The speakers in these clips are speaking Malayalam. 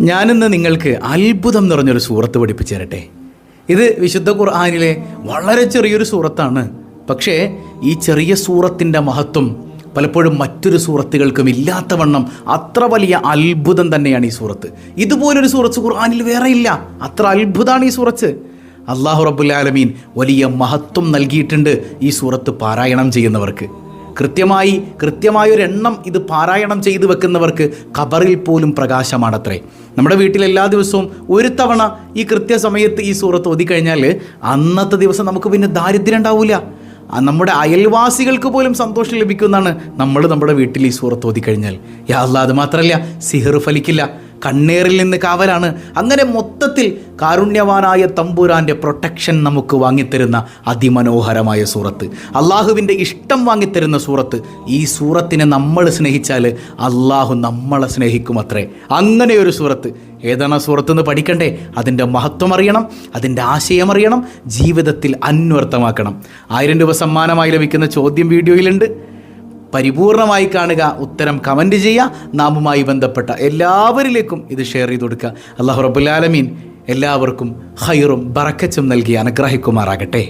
ഞാനിന്ന് നിങ്ങൾക്ക് അത്ഭുതം നിറഞ്ഞൊരു സൂറത്ത് പഠിപ്പിച്ചു തരട്ടെ. ഇത് വിശുദ്ധ ഖുർആാനിലെ വളരെ ചെറിയൊരു സൂറത്താണ്. പക്ഷേ ഈ ചെറിയ സൂറത്തിന്റെ മഹത്വം പലപ്പോഴും മറ്റൊരു സൂറത്തുകൾക്കും ഇല്ലാത്തവണ്ണം അത്ര വലിയ അത്ഭുതം തന്നെയാണ് ഈ സൂറത്ത്. ഇതുപോലൊരു സൂറത്ത് ഖുർആാനിൽ വേറെ ഇല്ല. അത്ര അത്ഭുതമാണ് ഈ സൂറത്ത്. അള്ളാഹു റബുല്ലാലമീൻ വലിയ മഹത്വം നൽകിയിട്ടുണ്ട് ഈ സൂറത്ത് പാരായണം ചെയ്യുന്നവർക്ക്. കൃത്യമായി കൃത്യമായ ഒരു എണ്ണം ഇത് പാരായണം ചെയ്തു വെക്കുന്നവർക്ക് ഖബറിൽ പോലും പ്രകാശമാണത്രേ. നമ്മുടെ വീട്ടിൽ എല്ലാ ദിവസവും ഒരു തവണ ഈ കൃത്യസമയത്ത് ഈ സൂറത്ത് ഓതിക്കഴിഞ്ഞാൽ അന്നത്തെ ദിവസം നമുക്ക് പിന്നെ ദാരിദ്ര്യം ഉണ്ടാവില്ല നമ്മുടെ അയൽവാസികൾക്ക് പോലും സന്തോഷം ലഭിക്കുന്നതാണ് നമ്മൾ നമ്മുടെ വീട്ടിൽ ഈ സൂറത്ത് ഓതിക്കഴിഞ്ഞാൽ. യാ അല്ല അത് മാത്രമല്ല സിഹർ ഫലിക്കില്ല. കണ്ണേറിൽ നിന്ന് കാവലാണ്. അങ്ങനെ മൊത്തത്തിൽ കാരുണ്യവാനായ തമ്പുരാന്റെ പ്രൊട്ടക്ഷൻ നമുക്ക് വാങ്ങിത്തരുന്ന അതിമനോഹരമായ സൂറത്ത്. അള്ളാഹുവിന്റെ ഇഷ്ടം വാങ്ങിത്തരുന്ന സൂറത്ത്. ഈ സൂറത്തിനെ നമ്മൾ സ്നേഹിച്ചാൽ അള്ളാഹു നമ്മളെ സ്നേഹിക്കും അത്രേ അങ്ങനെ ഒരു സൂറത്ത്. ഏതാണ് സൂറത്ത് എന്ന് പഠിക്കണ്ടേ? അതിന്റെ മഹത്വം അറിയണം അതിന്റെ ആശയം അറിയണം ജീവിതത്തിൽ അന്വർത്ഥമാക്കണം. ആയിരം രൂപ സമ്മാനമായി ലഭിക്കുന്ന ചോദ്യം വീഡിയോയിലുണ്ട്. പരിപൂർണമായി കാണുക ഉത്തരം കമന്റ് ചെയ്യുക നാമുമായി ബന്ധപ്പെട്ട എല്ലാവരിലേക്കും ഇത് ഷെയർ ചെയ്ത് കൊടുക്കുക. അള്ളാഹു റബുലാലമീൻ എല്ലാവർക്കും ഹൈറും ബറക്കച്ചും നൽകി അനുഗ്രഹിക്കുമാറാകട്ടെ.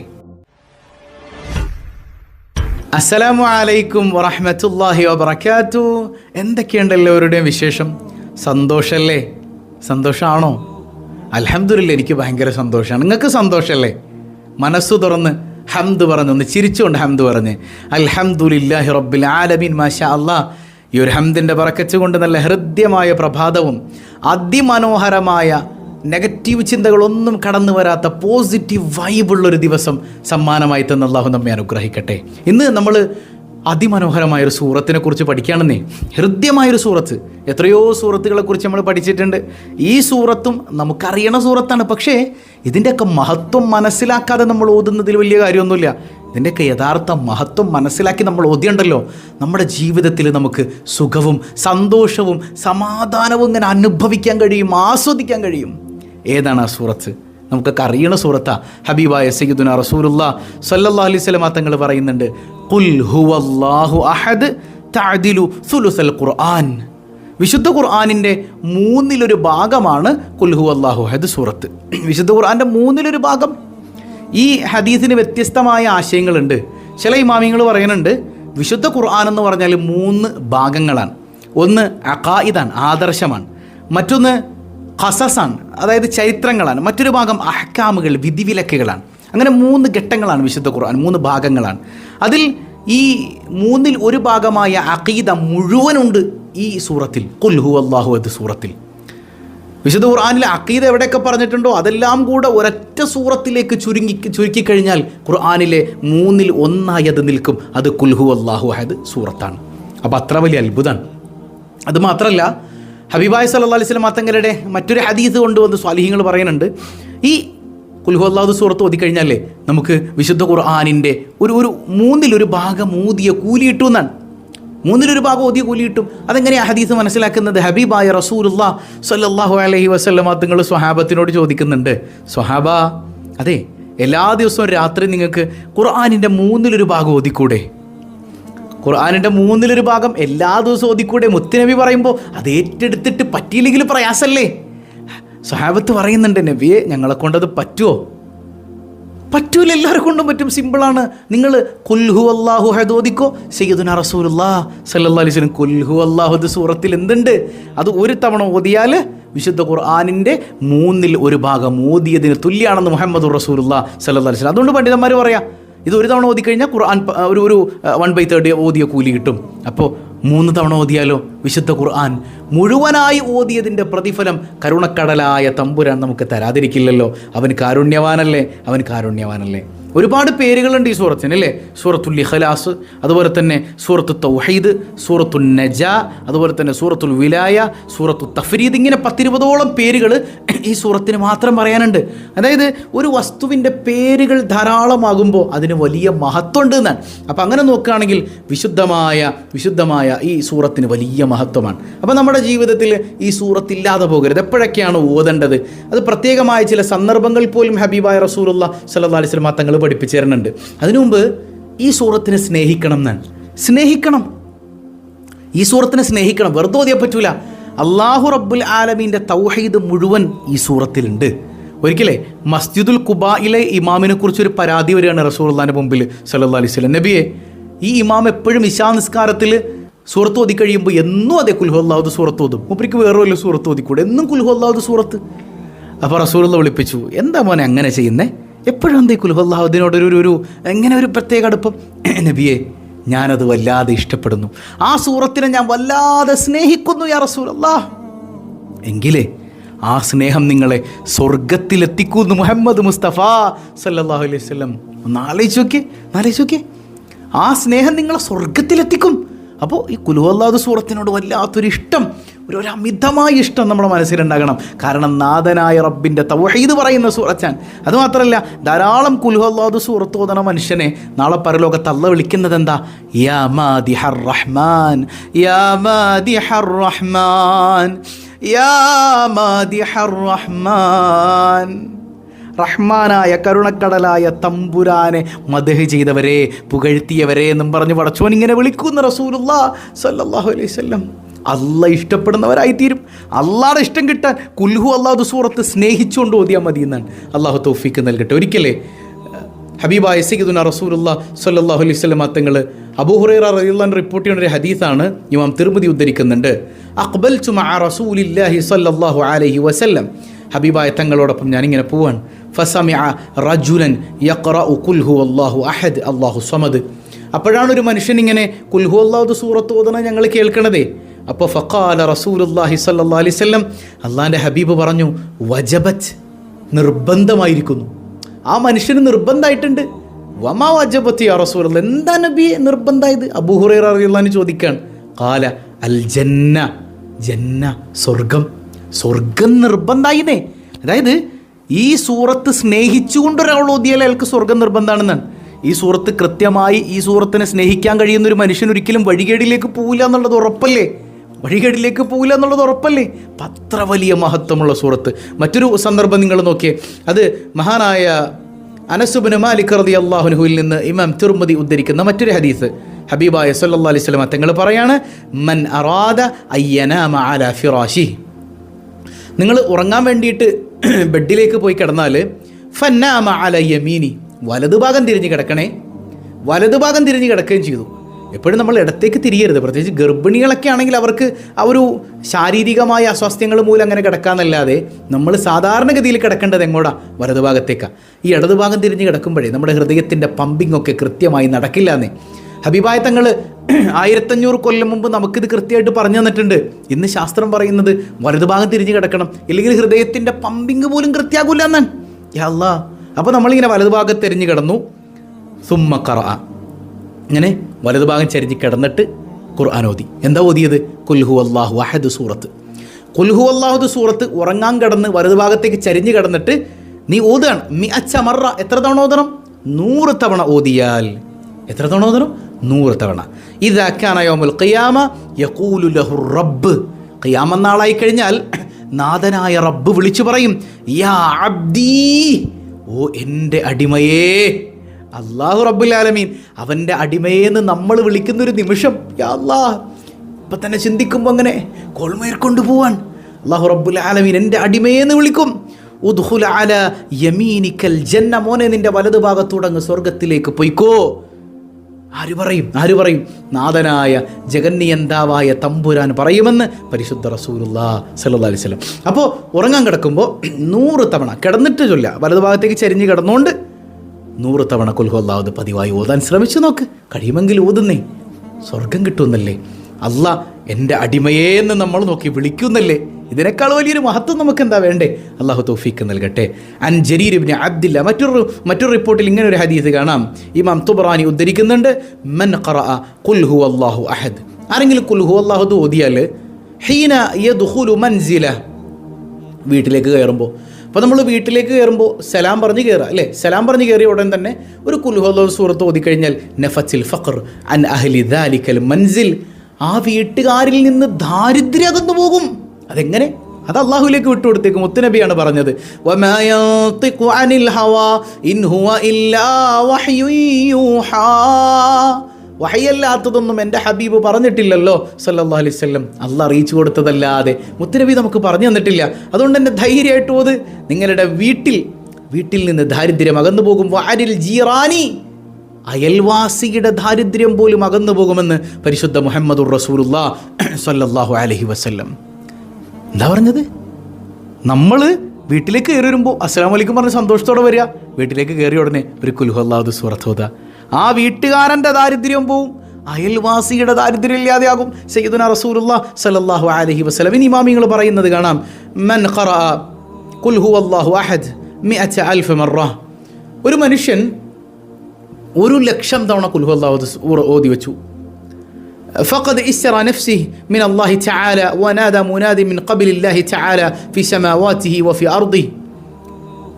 അസ്സലാമു അലൈക്കും വറഹമത്തല്ലാഹി വബർക്കാത്തു എന്തൊക്കെയുണ്ട് എല്ലാവരുടെയും വിശേഷം? സന്തോഷമല്ലേ സന്തോഷമാണോ അൽഹംദുലില്ല എനിക്ക് ഭയങ്കര സന്തോഷമാണ്. നിങ്ങൾക്ക് സന്തോഷമല്ലേ മനസ്സു തുറന്ന് ഹംദ് പറഞ്ഞു ഒന്ന് ചിരിച്ചുകൊണ്ട് ഹംദ് പറഞ്ഞ്. അൽഹംദുലില്ലാഹി റബ്ബിൽ ആലമീൻ മാഷാ അള്ളാ ഈ ഒരു ഹംദിന്റെ പറക്കച്ച് കൊണ്ട് നല്ല ഹൃദ്യമായ പ്രഭാതവും അതിമനോഹരമായ നെഗറ്റീവ് ചിന്തകളൊന്നും കടന്നു വരാത്ത പോസിറ്റീവ് വൈബുള്ളൊരു ദിവസം സമ്മാനമായി തന്ന അള്ളാഹു നമ്മെ അനുഗ്രഹിക്കട്ടെ. ഇന്ന് നമ്മൾ അതിമനോഹരമായൊരു സൂറത്തിനെ കുറിച്ച് പഠിക്കുകയാണെന്നേ. ഹൃദ്യമായൊരു സൂറത്ത്. എത്രയോ സൂറത്തുകളെ കുറിച്ച് നമ്മൾ പഠിച്ചിട്ടുണ്ട്. ഈ സൂറത്തും നമുക്കറിയണ സൂറത്താണ്. പക്ഷേ ഇതിന്റെയൊക്കെ മഹത്വം മനസ്സിലാക്കാതെ നമ്മൾ ഓതുന്നതിൽ വലിയ കാര്യമൊന്നുമില്ല. ഇതിന്റെയൊക്കെ യഥാർത്ഥ മഹത്വം മനസ്സിലാക്കി നമ്മൾ ഓതിയുണ്ടല്ലോ. നമ്മുടെ ജീവിതത്തിൽ നമുക്ക് സുഖവും സന്തോഷവും സമാധാനവും ഇങ്ങനെ അനുഭവിക്കാൻ കഴിയും ആസ്വദിക്കാൻ കഴിയും. ഏതാണ് ആ സൂറത്ത്? നമുക്കൊക്കെ അറിയണ സൂറത്താ. ഹബീബായ സയ്യിദുന റസൂലുള്ള. സല്ലല്ലാ അലൈഹി തങ്ങൾ പറയുന്നുണ്ട്. ഹുവല്ലാഹു അഹദ് തഅദിലു സുലുസൽ ഖുർആൻ. വിശുദ്ധ ഖുർആാനിന്റെ മൂന്നിലൊരു ഭാഗമാണ് കുൽഹു അള്ളാഹു ഹദ് സൂറത്ത്. വിശുദ്ധ ഖുർആാന്റെ മൂന്നിലൊരു ഭാഗം. ഈ ഹദീസിന് വ്യത്യസ്തമായ ആശയങ്ങളുണ്ട്. ചില ഇമാമിങ്ങൾ പറയുന്നുണ്ട് വിശുദ്ധ ഖുർആൻ എന്ന് പറഞ്ഞാൽ മൂന്ന് ഭാഗങ്ങളാണ്. ഒന്ന് അഖായിദാൻ ആദർശമാണ്. മറ്റൊന്ന് ഖസസാണ് അതായത് ചരിത്രങ്ങളാണ്. മറ്റൊരു ഭാഗം അഹ്കാമുകൾ വിധിവിലക്കുകളാണ്. അങ്ങനെ മൂന്ന് ഘട്ടങ്ങളാണ് വിശുദ്ധ ഖുർആൻ മൂന്ന് ഭാഗങ്ങളാണ്. അതിൽ ഈ മൂന്നിൽ ഒരു ഭാഗമായ അഖീദ മുഴുവനുണ്ട് ഈ സൂറത്തിൽ. കുൽഹു അള്ളാഹു അത് സൂറത്തിൽ. വിശുദ്ധ ഖുർആാനിൽ അക്കീദ എവിടെയൊക്കെ പറഞ്ഞിട്ടുണ്ടോ അതെല്ലാം കൂടെ ഒരൊറ്റ സൂറത്തിലേക്ക് ചുരുങ്ങി ചുരുക്കി കഴിഞ്ഞാൽ ഖുർആാനിലെ മൂന്നിൽ ഒന്നായി അത് നിൽക്കും. അത് കുൽഹു അള്ളാഹു അഹദ് സൂറത്താണ്. അപ്പോൾ അത്ര വലിയ അത്ഭുതമാണ്. അത് മാത്രമല്ല ഹബീബായ് സല്ലാ അലൈഹി സ്വലം തങ്ങളുടെ മറ്റൊരു ഹദീസ് കൊണ്ടുവന്ന് സ്വാലിഹ്യങ്ങൾ പറയുന്നുണ്ട്. ഈ കുൽഹു സുഹൃത്ത് സൂറത്ത് ഓതിക്കഴിഞ്ഞാലേ നമുക്ക് വിശുദ്ധ ഖുർആാനിന്റെ ഒരു ഒരു മൂന്നിലൊരു ഭാഗം ഊതിയ കൂലി കിട്ടും എന്നാണ്. മൂന്നിലൊരു ഭാഗം ഓതിയ കൂലി കിട്ടും അതെങ്ങനെയാ ഹദീസ് മനസ്സിലാക്കുന്നത്? ഹബീബായ റസൂലുള്ള സല്ലാഹു അലൈഹി വസല്ലമ നിങ്ങൾ സ്വഹാബത്തിനോട് ചോദിക്കുന്നുണ്ട്. സ്വഹാബ അതെ എല്ലാ ദിവസവും രാത്രി നിങ്ങൾക്ക് ഖുർആാനിന്റെ മൂന്നിലൊരു ഭാഗം ഓതിക്കൂടെ? ഖുർആാനിന്റെ മൂന്നിലൊരു ഭാഗം എല്ലാ ദിവസവും ഓതിക്കൂടെ? മുത്തുനബി പറയുമ്പോൾ അത് ഏറ്റെടുത്തിട്ട് പറ്റിയില്ലെങ്കിൽ പ്രയാസല്ലേ സ്വഹാബത്ത് പറയുന്നുണ്ട് നബിയെ ഞങ്ങളെ കൊണ്ടത് പറ്റുമോ പറ്റൂല എല്ലാവരും കൊണ്ടും പറ്റും. സിമ്പിളാണ് നിങ്ങൾ കൊൽഹു അള്ളാഹു ഹദോദിക്കോ സയ്യദുന റസൂലുല്ലാ സല്ലല്ലാഹു അലൈഹി വസല്ലം. കൊൽഹു അള്ളാഹു സൂറത്തിൽ എന്തുണ്ട്? അത് ഒരു തവണ ഓതിയാൽ വിശുദ്ധ ഖുർആാനിന്റെ മൂന്നിൽ ഒരു ഭാഗം ഓതിയതിന് തുല്യാണെന്ന് മുഹമ്മദ് റസൂലുല്ലാ അലൈഹി വസല്ലം. അതുകൊണ്ട് പണ്ഡിതന്മാർ പറയാം ഇത് ഒരു തവണ ഓതിക്കഴിഞ്ഞാൽ ഖുർആൻ ഒരു ഒരു വൺ ബൈ തേർഡ് ഓതിയ കൂലി കിട്ടും. അപ്പോൾ മൂന്ന് തവണ ഓതിയാലോ? വിശുദ്ധ ഖുർആൻ മുഴുവനായി ഓതിയതിന്റെ പ്രതിഫലം കരുണക്കടലായ തമ്പുരാൻ നമുക്ക് തരാതിരിക്കില്ലല്ലോ. അവൻ കാരുണ്യവാനല്ലേ? അവൻ കാരുണ്യവാനല്ലേ? ഒരുപാട് പേരുകളുണ്ട് ഈ സൂറത്തിന് അല്ലേ? സൂറത്തുൽ ഇഖലാസ് അതുപോലെ തന്നെ സൂറത്തു തൗഹീദ് സൂറത്തുൽ നജ അതുപോലെ തന്നെ സൂറത്തുൽ വിലായ സൂറത്തു തഫരീദ് ഇങ്ങനെ പത്തിരുപതോളം പേരുകൾ ഈ സൂറത്തിന് മാത്രം പറയാനുണ്ട്. അതായത് ഒരു വസ്തുവിന്റെ പേരുകൾ ധാരാളമാകുമ്പോൾ അതിന് വലിയ മഹത്വമുണ്ട് എന്നാണ്. അപ്പം അങ്ങനെ നോക്കുകയാണെങ്കിൽ വിശുദ്ധമായ വിശുദ്ധമായ ഈ സൂറത്തിന് വലിയ മഹത്വമാണ്. അപ്പോൾ നമ്മുടെ ജീവിതത്തിൽ ഈ സൂറത്തില്ലാതെ പോകരുത്. എപ്പോഴൊക്കെയാണ് ഓതേണ്ടത്? അത് പ്രത്യേകമായ ചില സന്ദർഭങ്ങൾ പോലും ഹബീബായ റസൂലുള്ള സല്ലാ അലൈഹി വസല്ലം തങ്ങൾ പഠിപ്പിച്ചു തരുന്നുണ്ട്. അതിനു മുമ്പ് ഈ സൂറത്തിനെ സ്നേഹിക്കണം എന്നാണ്. സ്നേഹിക്കണം. ഈ സൂറത്തിനെ സ്നേഹിക്കണം. വെറുതെ ഓതിയാൽ പറ്റൂല. അള്ളാഹു റബ്ബുൽ ആലമീന്റെ തൗഹീദ് മുഴുവൻ ഈ സൂറത്തിലുണ്ട്. ഒരിക്കലേ മസ്ജിദുൽ കുബായിലെ ഇമാമിനെ കുറിച്ചൊരു പരാതി വരികയാണ് റസൂള്ളാന്റെ മുമ്പിൽ സല്ലാ അലൈഹി നബിയെ ഈ ഇമാം എപ്പോഴും ഇശാ നിസ്കാരത്തിൽ സൂറത്ത് ഓതി കഴിയുമ്പോൾ എന്നും അതേ കുൽഹു അള്ളാഹുദ് സൂറത്ത് ഓതും. മൂപ്പരിക്ക് വേറെ വല്ല സൂറത്ത് ഓതിക്കൂടെ? എന്നും കുൽഹു അള്ളാഹുദ് സൂറത്ത്. അപ്പോൾ റസൂലുള്ള വിളിപ്പിച്ചു. എന്താ മോനെ അങ്ങനെ ചെയ്യുന്നേ? എപ്പോഴും എന്തേ കുൽഹു അള്ളാഹുദിനോട് ഒരു ഒരു എങ്ങനെ ഒരു പ്രത്യേക അടുപ്പം? നബിയെ ഞാനത് വല്ലാതെ ഇഷ്ടപ്പെടുന്നു. ആ സൂറത്തിനെ ഞാൻ വല്ലാതെ സ്നേഹിക്കുന്നു യാ റസൂൽ അള്ളാഹ് എങ്കിലേ ആ സ്നേഹം നിങ്ങളെ സ്വർഗത്തിലെത്തിക്കുന്നു മുഹമ്മദ് മുസ്തഫ സല്ലാഹു അലൈഹി വല്ലം ഒന്ന് ആലോചിച്ച് നോക്കിയേ ആലോചിച്ച് നോക്കിയേ. ആ സ്നേഹം നിങ്ങളെ സ്വർഗത്തിലെത്തിക്കും. അപ്പോൾ ഈ കുലുവല്ലാതെ സൂറത്തിനോട് വല്ലാത്തൊരു ഇഷ്ടം ഒരു ഒരു അമിതമായ ഇഷ്ടം നമ്മുടെ മനസ്സിലുണ്ടാകണം കാരണം നാഥനായ റബ്ബിന്റെ തൗഹീദ് പറയുന്ന സൂറച്ചാൻ. അതുമാത്രമല്ല ധാരാളം കുൽഹല്ലാദ് സൂറത്തോതന മനുഷ്യനെ നാളെ പരലോകത്ത് അല്ല വിളിക്കുന്നത് എന്താ യാ മാദിഹർ റഹ്മാൻ യാ മാദിഹർ റഹ്മാൻ. റഹ്മാൻ റഹ്മാനായ കരുണക്കടലായ തമ്പുരാനെ മദഹ് ചെയ്തവരെ പുകഴ്ത്തിയവരെ എന്നും പറഞ്ഞ് പടച്ചോൻ ഇങ്ങനെ വിളിക്കുന്ന റസൂലുള്ള സല്ലല്ലാഹു അലൈഹി വസല്ലം. അല്ല ഇഷ്ടപ്പെടുന്നവരായിത്തീരും. അള്ളാടെ ഇഷ്ടം കിട്ടാൻ കുൽഹു അള്ളാഹു സൂറത്ത് സ്നേഹിച്ചുകൊണ്ട് ഓതിയാൽ മതി എന്നാണ് അള്ളാഹു തൗഫീക്ക് നൽകട്ടെ. ഒരിക്കലേ ഹബീബായ സയ്യിദുന റസൂലുള്ള സല്ലല്ലാഹു അലൈഹി വസല്ലം തങ്ങൾ അബൂഹുറൈറ റളിയല്ലാഹു റിപ്പോർട്ട് ചെയ്യുന്ന ഒരു ഹദീസാണ് ഇമാം തിരുമതി ഉദ്ധരിക്കുന്നുണ്ട്. അക്ബൽ മഅ റസൂലില്ലാഹി സല്ലല്ലാഹു അലൈഹി വസല്ലം. ഹബീബായ തങ്ങളോടൊപ്പം ഞാനിങ്ങനെ പോവാണ്. ഫസമി റജുലൻ യഖറഉ കുൽഹു അള്ളാഹു അഹദ് അള്ളാഹു സമദ് അപ്പോഴാണ് ഒരു മനുഷ്യൻ ഇങ്ങനെ കുൽഹു അള്ളാഹു സൂറത്ത് ഓതണ ഞങ്ങൾ കേൾക്കണതേ. അപ്പോൾ ഫക്കാല റസൂലുല്ലാഹി സല്ലാ അലൈഹി വസല്ലം അള്ളാന്റെ ഹബീബ് പറഞ്ഞു വജബത്ത് നിർബന്ധമായിരിക്കുന്നു. ആ മനുഷ്യന് നിർബന്ധമായിട്ടുണ്ട്. വമാ വജബത്ത് ആ റസൂൽ എന്താ നബി നിർബന്ധമായത്? അബൂഹുറൈറ റളിയല്ലാഹു ചോദിക്കുകയാണ്. കാല അൽ ജന്ന ജന്ന സ്വർഗം. സ്വർഗം നിർബന്ധമായിന്നേ അതായത് ഈ സൂറത്ത് സ്നേഹിച്ചുകൊണ്ട് ഒരാൾ ഓതിയാൽ അയാൾക്ക് സ്വർഗം നിർബന്ധമാണെന്നാണ്. ഈ സൂറത്ത് കൃത്യമായി ഈ സൂറത്തിനെ സ്നേഹിക്കാൻ കഴിയുന്ന ഒരു മനുഷ്യൻ ഒരിക്കലും വഴികേടിലേക്ക് പോവില്ല എന്നുള്ളത് ഉറപ്പല്ലേ? വഴികേടിലേക്ക് പോകില്ല എന്നുള്ളത് ഉറപ്പല്ലേ? അത്ര വലിയ മഹത്വമുള്ള സൂറത്ത്. മറ്റൊരു സന്ദർഭം നിങ്ങൾ നോക്കിയേ. അത് മഹാനായ അനസുബിന് മാലിക് റതി അള്ളാഹുനുഹുവിൽ നിന്ന് ഇമാം തിരുമതി ഉദ്ധരിക്കുന്ന മറ്റൊരു ഹദീസ്. ഹബീബായ സല്ലാ അലൈഹി വസല്ലം തങ്ങൾ പറയാണ് മൻ അറാദ അയ്യനാമ അല ഫിറാശി. നിങ്ങൾ ഉറങ്ങാൻ വേണ്ടിയിട്ട് ബെഡിലേക്ക് പോയി കിടന്നാൽ ഫന്നാമ അല യമീനി. വലതുഭാഗം തിരിഞ്ഞ് കിടക്കണേ. വലതുഭാഗം തിരിഞ്ഞ് കിടക്കുകയും ചെയ്തു. എപ്പോഴും നമ്മൾ ഇടത്തേക്ക് തിരിയരുത്. പ്രത്യേകിച്ച് ഗർഭിണികളൊക്കെ ആണെങ്കിൽ അവർക്ക് ആ ഒരു ശാരീരികമായ അസ്വാസ്ഥ്യങ്ങൾ മൂലം അങ്ങനെ കിടക്കാന്നല്ലാതെ നമ്മൾ സാധാരണഗതിയിൽ കിടക്കേണ്ടത് എങ്ങോട്ടാ വലതുഭാഗത്തേക്കാണ് ഈ ഇടതുഭാഗം തിരിഞ്ഞ് കിടക്കുമ്പോഴേ നമ്മുടെ ഹൃദയത്തിന്റെ പമ്പിംഗ് ഒക്കെ കൃത്യമായി നടക്കില്ല എന്നേ ഹബീബായ തങ്ങൾ ആയിരത്തഞ്ഞൂറ് കൊല്ലം മുമ്പ് നമുക്കിത് കൃത്യമായിട്ട് പറഞ്ഞു തന്നിട്ടുണ്ട്. ഇന്ന് ശാസ്ത്രം പറയുന്നത് വലതുഭാഗം തിരിഞ്ഞ് കിടക്കണം ഇല്ലെങ്കിൽ ഹൃദയത്തിന്റെ പമ്പിങ് പോലും കൃത്യാകൂല എന്നാണ്. യല്ലാ അപ്പോൾ നമ്മളിങ്ങനെ വലതുഭാഗത്ത് തിരിഞ്ഞ് കിടന്നു. സുമ്മ കറ ഇങ്ങനെ വലതുഭാഗം ചരിഞ്ഞ് കിടന്നിട്ട് ഖുർആൻ ഓതി. എന്താ ഓതിയത്? കുൽഹു അള്ളാഹു അഹദ് സൂറത്ത്. കുൽഹു അള്ളാഹുദ് സൂറത്ത് ഉറങ്ങാൻ കിടന്ന് വലതുഭാഗത്തേക്ക് ചരിഞ്ഞ് കിടന്നിട്ട് നീ ഓതുകയാണ്. മി അച്ച മറ. എത്ര തവണ ഓതണം? നൂറ് തവണ ഓതിയാൽ. എത്ര തവണ ഓതണം? നൂറ് തവണ. ഇതാക്കാനയോമുൽ ഖിയാമ യഖൂലു ലഹു റബ്ബ്. ഖിയാമ നാളായി കഴിഞ്ഞാൽ നാഥനായ റബ്ബ് വിളിച്ചു പറയും യാ അബ്ദീ ഓ എന്റെ അടിമയേ അള്ളാഹു റബ്ബുലാലമീൻ അവന്റെ അടിമയെന്ന് നമ്മൾ വിളിക്കുന്നൊരു നിമിഷം. അല്ലാ ഇപ്പം തന്നെ ചിന്തിക്കുമ്പോൾ അങ്ങനെ കോൾമയർ കൊണ്ടുപോവാൻ. അള്ളാഹു റബ്ബുലാലമീൻ എന്റെ അടിമയെന്ന് വിളിക്കും. ഉദ്ഹുലാല യമീനിക്കൽ ജന്ന മോനെ നിന്റെ വലതു ഭാഗത്തൂടങ്ങ് സ്വർഗത്തിലേക്ക് പൊയ്ക്കോ. ആര് പറയും? ആര് പറയും? നാഥനായ ജഗന്നിയന്താവായ തമ്പുരാൻ പറയുമെന്ന് പരിശുദ്ധ റസൂലുല്ലാ സല്ലാ അലൈഹി വസല്ലം. അപ്പോൾ ഉറങ്ങാൻ കിടക്കുമ്പോൾ നൂറ് തവണ കിടന്നിട്ട് ചൊല്ല വലതു ഭാഗത്തേക്ക് ചരിഞ്ഞ് കിടന്നുകൊണ്ട് നൂറ് തവണ കൊൽഹൊല്ലാവത് പതിവായി ഓതാൻ ശ്രമിച്ചു നോക്ക്. കഴിയുമെങ്കിൽ ഓതുന്നേ. സ്വർഗം കിട്ടുമെന്നല്ലേ. അല്ല എന്റെ അടിമയേ എന്ന് നമ്മൾ നോക്കി വിളിക്കുന്നല്ലേ ഇതിനേക്കാൾ വലിയൊരു മഹത്വം നമുക്ക് എന്താ വേണ്ടേ? അള്ളാഹു തൗഫീക്ക് നൽകട്ടെ. അൻ ജരീരിബിന് അബ്ദില്ല മറ്റൊരു മറ്റൊരു റിപ്പോർട്ടിൽ ഇങ്ങനെ ഒരു ഹദീസ് കാണാം. ഇമാം തുബറാനി ഉദ്ധരിക്കുന്നുണ്ട് മൻ ഖറഅ കുൽഹു അള്ളാഹു അഹദ്. ആരെങ്കിലും കുൽഹു അള്ളാഹു ഓതിയാൽ ഹീന യദ്ഖുലു മൻസില. വീട്ടിലേക്ക് കയറുമ്പോൾ അപ്പോൾ നമ്മൾ വീട്ടിലേക്ക് കയറുമ്പോൾ സലാം പറഞ്ഞ് കയറുക അല്ലേ? സലാം പറഞ്ഞ് കയറിയ ഉടൻ തന്നെ ഒരു കുൽഹുല്ലോ സൂറത്ത് ഓതിക്കഴിഞ്ഞാൽ നഫച്ചിൽ ഫഖർ അൻ അഹ്ലി ദാലിക്കൽ മൻസിൽ ആ വീട്ടുകാരിൽ നിന്ന് ദാരിദ്ര്യം അകന്നു പോകും. അതെങ്ങനെ? അത് അള്ളാഹുലേക്ക് വിട്ടുകൊടുത്തേക്കും മുത്തുനബിയാണ് പറഞ്ഞത്. അനിൽ ഹവാ ഇൻ ഹുവ ഇല്ലാ വഹ്യുൻ യൂഹാ. വഹയല്ലാത്തതൊന്നും എന്റെ ഹബീബ് പറഞ്ഞിട്ടില്ലല്ലോ. സല്ലാ അലൈഹി വസല്ലം. അല്ല അറിയിച്ചു കൊടുത്തതല്ലാതെ. മുത്തനബി നമുക്ക് പറഞ്ഞു തന്നിട്ടില്ല. അതുകൊണ്ട് തന്നെ ധൈര്യമായിട്ട് പോത് നിങ്ങളുടെ വീട്ടിൽ വീട്ടിൽ നിന്ന് ദാരിദ്ര്യം അകന്നു പോകും. വാരിൽ ജീറാനി. അയൽവാസിയുടെ ദാരിദ്ര്യം പോലും അകന്നു പോകുമെന്ന് പരിശുദ്ധ മുഹമ്മദുർ റസൂലുല്ലാ സല്ലല്ലാഹു അലഹി വസ്ല്ലം. എന്താ പറഞ്ഞത്? നമ്മൾ വീട്ടിലേക്ക് കയറി വരുമ്പോൾ അസ്സാം വലൈക്കും പറഞ്ഞ് സന്തോഷത്തോടെ വരിക. വീട്ടിലേക്ക് കയറിയ ഉടനെ ഒരു കുൽഹല്ലാദ് സുറത്തോത ആ വീട്ടുകാരൻ്റെ ദാരിദ്ര്യം പോവും അയൽവാസിയുടെ ദാരിദ്ര്യം ഇല്ലാതെയാകും സയ്യിദുന റസൂലുള്ള സല്ലല്ലാഹു അലൈഹി വസല്ലം ഇനി ഇമാമിങ്ങൾ പറയുന്നത് കാണാം മൻ ഖറഅ ഖുൽ ഹുവല്ലാഹു അഹദ് മിഅത അൽഫ മറ ഒരു മനുഷ്യൻ ഒരു ലക്ഷം തവണ കുൽഹു അള്ളാഹു ഓതി വെച്ചു فقد اسر نفسه من الله تعالى ونادى مناد من قبل الله تعالى في سماواته وفي أرضه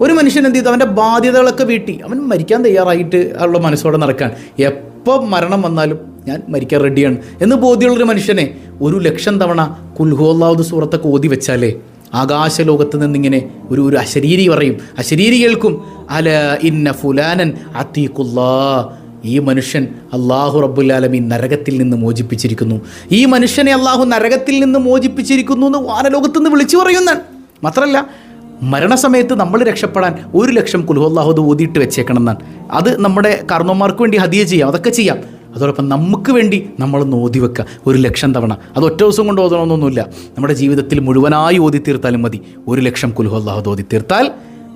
ഒരു മനുഷ്യൻ എന്ത് ചെയ്തു? അവന്റെ ബാധ്യതകളൊക്കെ വീട്ടി. അവൻ മരിക്കാൻ തയ്യാറായിട്ട് ഉള്ള മനസ്സോടെ നടക്കാൻ. എപ്പോൾ മരണം വന്നാലും ഞാൻ മരിക്കാൻ റെഡിയാണ് എന്ന് ബോധ്യമുള്ളൊരു മനുഷ്യനെ ഒരു ലക്ഷം തവണ കുൽഹോല്ലാവുദ് സൂറത്തൊക്കെ ഓതി വെച്ചാലേ ആകാശലോകത്ത് നിന്നിങ്ങനെ ഒരു ഒരു അശരീരി പറയും. അശരീരി കേൾക്കും. അല ഇന്ന ഫുലാനൻ അത്തീഖുല്ലാ ഈ മനുഷ്യൻ അള്ളാഹു റബ്ബുല്ലാലമീൻ നരകത്തിൽ നിന്ന് മോചിപ്പിച്ചിരിക്കുന്നു. ഈ മനുഷ്യനെ അള്ളാഹു നരകത്തിൽ നിന്ന് മോചിപ്പിച്ചിരിക്കുന്നു എന്ന് വാനലോകത്ത് നിന്ന് വിളിച്ചു പറയുന്നതാണ് മാത്രമല്ല മരണസമയത്ത് നമ്മൾ രക്ഷപ്പെടാൻ ഒരു ലക്ഷം കുലുഹല്ലാഹുദ് ഊതിയിട്ട് വെച്ചേക്കണം എന്നാണ് അത് നമ്മുടെ കർമ്മമാർക്ക് വേണ്ടി ഹദിയ ചെയ്യാം അതൊക്കെ ചെയ്യാം. അതോടൊപ്പം നമുക്ക് വേണ്ടി നമ്മൾ ഓതി വെക്കുക ഒരു ലക്ഷം തവണ. അത് ഒറ്റ ദിവസം കൊണ്ട് ഓതണമെന്നൊന്നുമില്ല. നമ്മുടെ ജീവിതത്തിൽ മുഴുവനായി ഓതി തീർത്താലും മതി. ഒരു ലക്ഷം കുലുഹല്ലാഹുദ് ഓതി തീർത്താൽ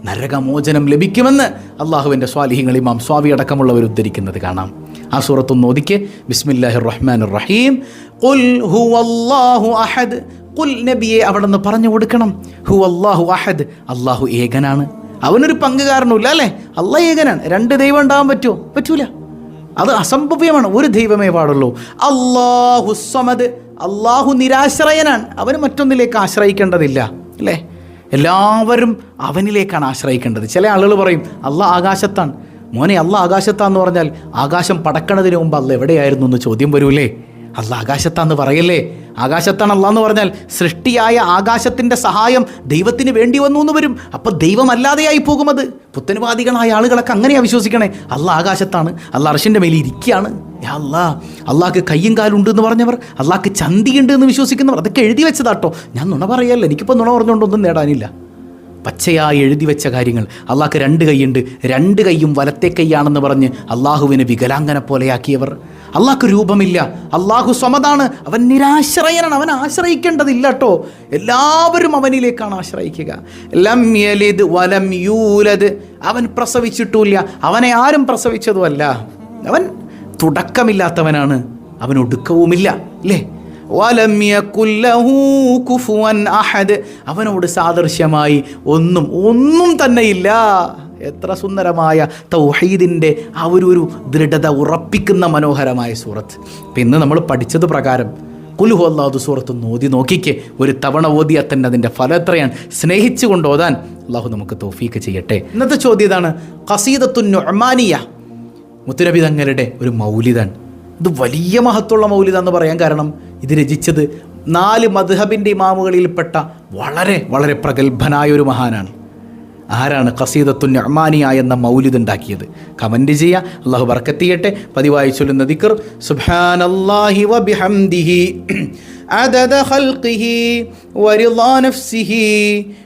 നരകമോചനം ലഭിക്കുമെന്ന് അള്ളാഹുവിന്റെ സ്വാലിഹിങ്ങൾ ഇമാം സ്വാമി അടക്കമുള്ളവർ ഉദ്ധരിക്കുന്നത് കാണാം. ആ സൂറത്തൊന്ന് ഓദിക്ക് ബിസ്മില്ലാഹി റഹ്മാൻ റഹീം. ഖുൽ നബിയെ അവിടെ നിന്ന് പറഞ്ഞു കൊടുക്കണം. ഹു അള്ളാഹു അഹദ്. അള്ളാഹു ഏകനാണ്. അവനൊരു പങ്കുകാരനുമില്ല അല്ലേ? അള്ളാഹ് ഏകനാണ്. രണ്ട് ദൈവം ഉണ്ടാകാൻ പറ്റുമോ? പറ്റൂല. അത് അസംഭവ്യമാണ്. ഒരു ദൈവമേ പാടുള്ളൂ. അള്ളാഹു സമദ്. അള്ളാഹു നിരാശ്രയനാണ്. അവന് മറ്റൊന്നിലേക്ക് ആശ്രയിക്കേണ്ടതില്ല അല്ലേ? എല്ലാവരും അവനിലേക്കാണ് ആശ്രയിക്കേണ്ടത്. ചില ആളുകൾ പറയും അള്ളാഹ് ആകാശത്താണ്. മോനെ അള്ള ആകാശത്താന്ന് പറഞ്ഞാൽ ആകാശം പടക്കണതിന് മുമ്പ് അല്ല എവിടെയായിരുന്നു? എന്ന് ചോദ്യം വരൂലേ. അല്ല ആകാശത്താന്ന് പറയല്ലേ. ആകാശത്താണ് അല്ല എന്ന് പറഞ്ഞാൽ സൃഷ്ടിയായ ആകാശത്തിന്റെ സഹായം ദൈവത്തിന് വേണ്ടി വന്നു എന്ന് വരും. അപ്പോൾ ദൈവമല്ലാതെയായി പോകും അത്. പുത്തനുവാദികളായ ആളുകളൊക്കെ അങ്ങനെയാണ് വിശ്വസിക്കണേ. അല്ല ആകാശത്താണ്. അല്ല അർഷിന്റെ മേലിൽ ഇരിക്കുകയാണ്. അല്ലാ അള്ളാഹ്ക്ക് കയ്യും കാലും ഉണ്ട് എന്ന് പറഞ്ഞവർ അള്ളാഹ്ക്ക് ചന്തിയുണ്ട് എന്ന് വിശ്വസിക്കുന്നവർ അതൊക്കെ എഴുതി വെച്ചതാട്ടോ. ഞാൻ നുണ പറയല്ല എനിക്കിപ്പോൾ നുണ പറഞ്ഞുകൊണ്ടൊന്നും നേടാനില്ല. പച്ചയായി എഴുതി വെച്ച കാര്യങ്ങൾ. അള്ളാഹ്ക്ക് രണ്ട് കൈയുണ്ട്. രണ്ട് കൈയും വലത്തെ കൈയാണെന്ന് പറഞ്ഞ് അള്ളാഹുവിനെ വികലാംഗനെ പോലെയാക്കിയവർ. അള്ളാഹ്ക്ക് രൂപമില്ല. അള്ളാഹു സ്വമതാണ്. അവൻ നിരാശ്രയനാണ്. അവൻ ആശ്രയിക്കേണ്ടതില്ല കേട്ടോ എല്ലാവരും അവനിലേക്കാണ് ആശ്രയിക്കുക. ലം യലിദ് വലം യൂലദ്. അവൻ പ്രസവിച്ചിട്ടുമില്ല. അവനെ ആരും പ്രസവിച്ചതുമല്ല. അവൻ തുടക്കമില്ലാത്തവനാണ്. അവൻ ഒടുക്കവുമില്ല. അല്ലേ അവനോട് സാദൃശ്യമായി ഒന്നും ഒന്നും തന്നെയില്ല. എത്ര സുന്ദരമായ തൗഹീദിന്റെ ആ ഒരു ഒരു ദൃഢത ഉറപ്പിക്കുന്ന മനോഹരമായ സൂറത്ത്. പിന്നെ നമ്മൾ പഠിച്ചത് പ്രകാരം കുലുഹു അള്ളാഹു സൂറത്ത് ഓതി നോക്കിക്ക്. ഒരു തവണ ഓതിയാൽ തന്നെ അതിന്റെ ഫലം എത്രയാണ്? സ്നേഹിച്ചുകൊണ്ട് ഓതാൻ അള്ളാഹു നമുക്ക് തോഫീക്ക് ചെയ്യട്ടെ. ഇന്നത്തെ ചോദ്യം ഇതാണ്. ഖസീദത്തു നൊമാനിയ മുത്തുനബി തങ്ങളുടെ ഒരു മൗലിതാണ് ഇത് വലിയ മഹത്വമുള്ള മൗലിത എന്ന് പറയാൻ കാരണം ഇത് രചിച്ചത് നാല് മധുഹബിന്റെ ഇമാമുകളിൽപ്പെട്ട വളരെ വളരെ പ്രഗത്ഭനായ ഒരു മഹാനാണ്. ആരാണ് ഖസീദത്തു നഅ്മാനിയ എന്ന മൗലിദ് ഉണ്ടാക്കിയത് കമൻറ്റ് ചെയ്യുക അള്ളാഹു ബർക്കത്ത് ചെയ്യട്ടെ പതിവായി ചൊല്ലുന്ന ദിക്ർ സുബ്ഹാനല്ലാഹി വബിഹംദിഹി عدد خلقه ورضا نفسه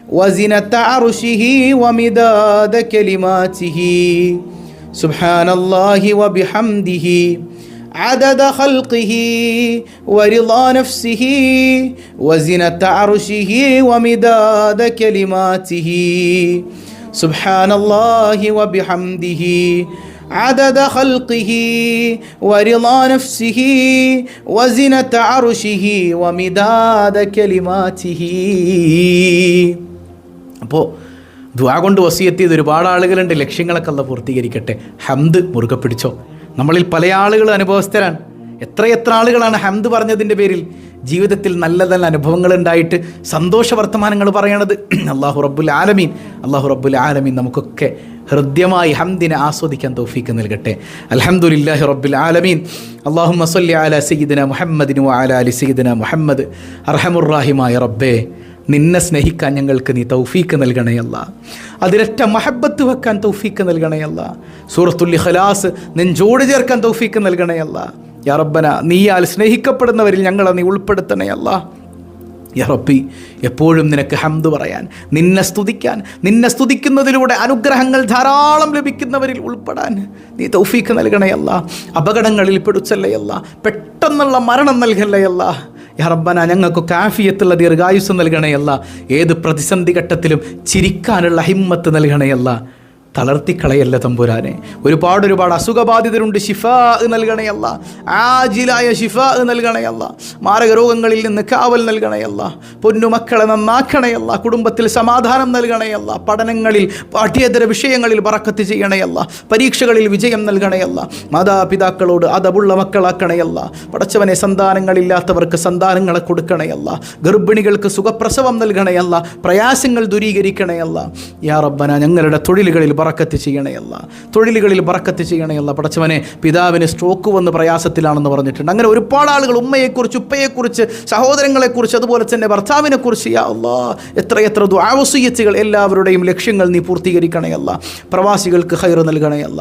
وزنة عرشه ومداد كلماته سبحان الله وبحمده عدد خلقه ورضا نفسه وزنة عرشه ومداد كلماته سبحان الله وبحمده عدد خلقه ورضا نفسه وزنة عرشه ومداد كلماته അപ്പോൾ ദ്വാ കൊണ്ട് വസിയെത്തിയത് ഒരുപാട് ആളുകളുണ്ട് ലക്ഷ്യങ്ങളൊക്കെ അല്ല പൂർത്തീകരിക്കട്ടെ ഹംദ് മുറുകെ പിടിച്ചോ നമ്മളിൽ പല ആളുകൾ അനുഭവസ്ഥരാണ്. എത്രയെത്ര ആളുകളാണ് ഹംദ് പറഞ്ഞതിന്റെ പേരിൽ ജീവിതത്തിൽ നല്ല നല്ല അനുഭവങ്ങൾ ഉണ്ടായിട്ട് സന്തോഷ വർത്തമാനങ്ങൾ പറയണത്. അള്ളാഹു റബ്ബുൽ ആലമീൻ. അള്ളാഹു റബ്ബുൽ ആലമീൻ നമുക്കൊക്കെ ഹൃദ്യമായി ഹംദിനെ ആസ്വദിക്കാൻ തൗഫീക്ക് നൽകട്ടെ. അൽഹംദുലില്ലാഹി റബ്ബുൽ ആലമീൻ. അള്ളാഹു മസല്ലി അല സയ്യിദിന മുഹമ്മദിനു അല അലി സയ്യിദിന മുഹമ്മദ്. അർഹമുറാഹിമായ റബ്ബേ. നിന്നെ സ്നേഹിക്കാൻ ഞങ്ങൾക്ക് നീ തൗഫീക്ക് നൽകണയല്ല അതിലൊറ്റ മഹബത്ത് വെക്കാൻ തൗഫീക്ക് നൽകണയല്ല സൂറത്തുൽ ഖലാസ് നെഞ്ചോട് ചേർക്കാൻ തൗഫീക്ക് നൽകണയല്ല യാ റബ്ബന നീയാൽ സ്നേഹിക്കപ്പെടുന്നവരിൽ ഞങ്ങളെ നീ ഉൾപ്പെടുത്തണയല്ല യറപ്പി എപ്പോഴും നിനക്ക് ഹംദ് പറയാൻ നിന്നെ സ്തുതിക്കാൻ നിന്നെ സ്തുതിക്കുന്നതിലൂടെ അനുഗ്രഹങ്ങൾ ധാരാളം ലഭിക്കുന്നവരിൽ ഉൾപ്പെടാൻ നീ തൗഫീക്ക് നൽകണയല്ല അപകടങ്ങളിൽ പെടുച്ചല്ലയല്ല പെട്ടെന്നുള്ള മരണം നൽകല്ലയല്ല യാ റബ്ബന ഞങ്ങൾക്ക് കാഫിയത്തുള്ള ദീർഘായുസ് നൽകണയല്ല. ഏത് പ്രതിസന്ധി ഘട്ടത്തിലും ചിരിക്കാനുള്ള ഹിമ്മത്ത് നൽകണയല്ല. തളർത്തിക്കളയല്ല തമ്പുരാനെ? ഒരുപാട് ഒരുപാട് അസുഖബാധിതരുണ്ട്. ഷിഫ നൽകണയല്ല ആജിലായ ഷിഫ നൽകണയല്ല മാരക രോഗങ്ങളിൽ നിന്ന് കാവൽ നൽകണയല്ല പൊന്നുമക്കളെ നന്നാക്കണയല്ല കുടുംബത്തിൽ സമാധാനം നൽകണയല്ല പഠനങ്ങളിൽ പാഠ്യേതര വിഷയങ്ങളിൽ പറക്കത്ത് ചെയ്യണയല്ല പരീക്ഷകളിൽ വിജയം നൽകണയല്ല മാതാപിതാക്കളോട് അതവുള്ള മക്കളാക്കണയല്ല പടച്ചവനെ സന്താനങ്ങളില്ലാത്തവർക്ക് സന്താനങ്ങളെ കൊടുക്കണയല്ല ഗർഭിണികൾക്ക് സുഖപ്രസവം നൽകണയല്ല പ്രയാസങ്ങൾ ദൂരീകരിക്കണയല്ല യാ റബ്ബന ഞങ്ങളുടെ തൊഴിലുകളിൽ ബറക്കത്ത് ചെയ്യണയല്ല തൊഴിലുകളിൽ ബറക്കത്ത് ചെയ്യണയല്ല പടച്ചവനെ പിതാവിന് സ്ട്രോക്ക് വന്ന് പ്രയാസത്തിലാണെന്ന് പറഞ്ഞിട്ടുണ്ട്. അങ്ങനെ ഒരുപാട് ആളുകൾ ഉമ്മയെക്കുറിച്ച് ഉപ്പയെക്കുറിച്ച് സഹോദരങ്ങളെക്കുറിച്ച് അതുപോലെ തന്നെ ഭർത്താവിനെക്കുറിച്ച് യാ എത്ര എത്ര ദ്വാവസീയത്തുകൾ എല്ലാവരുടെയും ലക്ഷ്യങ്ങൾ നീ പൂർത്തീകരിക്കണയല്ല പ്രവാസികൾക്ക് ഹൈർ നൽകണയല്ല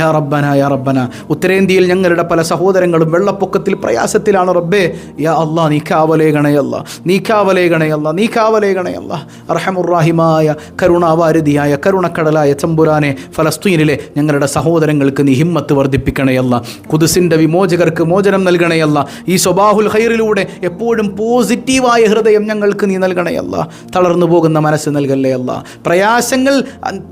യാ റബ്ബന യാ റബ്ബന. ഉത്തരേന്ത്യയിൽ ഞങ്ങളുടെ പല സഹോദരങ്ങളും വെള്ളപ്പൊക്കത്തിൽ പ്രയാസത്തിലാണ് റബ്ബേ. യാ അല്ലാ നീ കാവലേകണയല്ല നീ കാവലേകണയല്ല നീ കാവലേകണയല്ല അർഹമുറാഹിമായ കരുണാവാരുതിയായ കരുണക്കടലായ ചമ്പുരാനെ ഫലസ്തീനിലെ ഞങ്ങളുടെ സഹോദരങ്ങൾക്ക് നീ ഹിമ്മത്ത് വർദ്ധിപ്പിക്കണയല്ല കുതിസിന്റെ വിമോചകർക്ക് മോചനം നൽകണയല്ല ഈ സ്വബാഹുൽ ഹൈറിലൂടെ എപ്പോഴും പോസിറ്റീവായ ഹൃദയം ഞങ്ങൾക്ക് നീ നൽകണയല്ല തളർന്നു പോകുന്ന മനസ്സ് നൽകല്ലേ അല്ല. പ്രയാസങ്ങൾ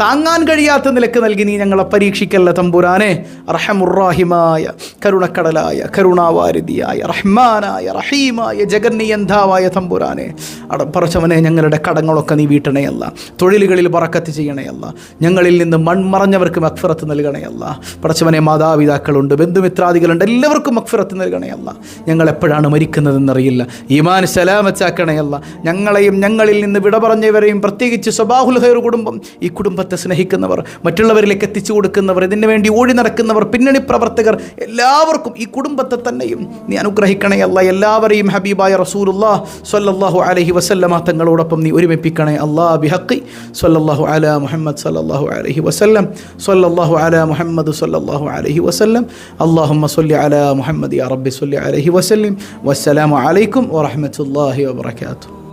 താങ്ങാൻ കഴിയാത്ത നിലയ്ക്ക് നൽകി നീ ഞങ്ങളെ പരീക്ഷിക്കല്ല തമ്പുരാനെ. റഹമുറാഹിമായ കരുണക്കടലായ കരുണാവാരിതിയായ റഹ്മാനായ റഹീമായ ജഗന്നിയന്താവായ തമ്പുരാനെ. അടപ്പറച്ചവനെ ഞങ്ങളുടെ കടങ്ങളൊക്കെ നീ വീട്ടണയല്ല തൊഴിലുകളിൽ പറക്കത്ത് ചെയ്യണയല്ല ഞങ്ങളിൽ നിന്ന് മൺമറഞ്ഞവർക്ക് മക്ഫിറത്ത് നൽകണയല്ല പടച്ചവനെ മാതാപിതാക്കളുണ്ട് ബന്ധുമിത്രാദികളുണ്ട് എല്ലാവർക്കും മക്ഫിറത്ത് നൽകണയല്ല ഞങ്ങൾ എപ്പോഴാണ് മരിക്കുന്നതെന്നറിയില്ല. ഈമാൻ സലാമച്ചാക്കണയല്ല ഞങ്ങളെയും ഞങ്ങളിൽ നിന്ന് വിട പറഞ്ഞവരെയും പ്രത്യേകിച്ച് സ്വബാഹുൽ ഹൈർ കുടുംബം ഈ കുടുംബത്തെ സ്നേഹിക്കുന്നവർ മറ്റുള്ളവരിലേക്ക് എത്തിച്ചു കൊടുക്കുന്നവർ ഇതിനു വേണ്ടി ഓടി നടക്കുന്നവർ പിന്നണി പ്രവർത്തകർ എല്ലാവർക്കും ഈ കുടുംബത്തെ തന്നെയും നീ അനുഗ്രഹിക്കണയല്ല എല്ലാവരെയും ഹബീബായ റസൂലുള്ള സ്വല്ലല്ലാഹു അലഹി വസല്ലമ തങ്ങളോടൊപ്പം നീ ഒരുമിപ്പിക്കണേ അള്ളാ ബിഹക്കി സ്വല്ലല്ലാഹു അല മുഹമ്മദ് സല്ലല്ലാഹു അലൈഹി വസല്ലം. സൊല്ലാഹു അല മുഹമ്മദ് സൊല്ലാഹു അലഹി വസല്ലം. അള്ളാഹുമ്മ സൊല്ലി അല മുഹമ്മദ് അറബി സൊല്ലി അലഹി വസല്ലം. വസ്സലാമു അലൈക്കും വറഹ്മത്തുള്ളാഹി വബറകാതുഹു.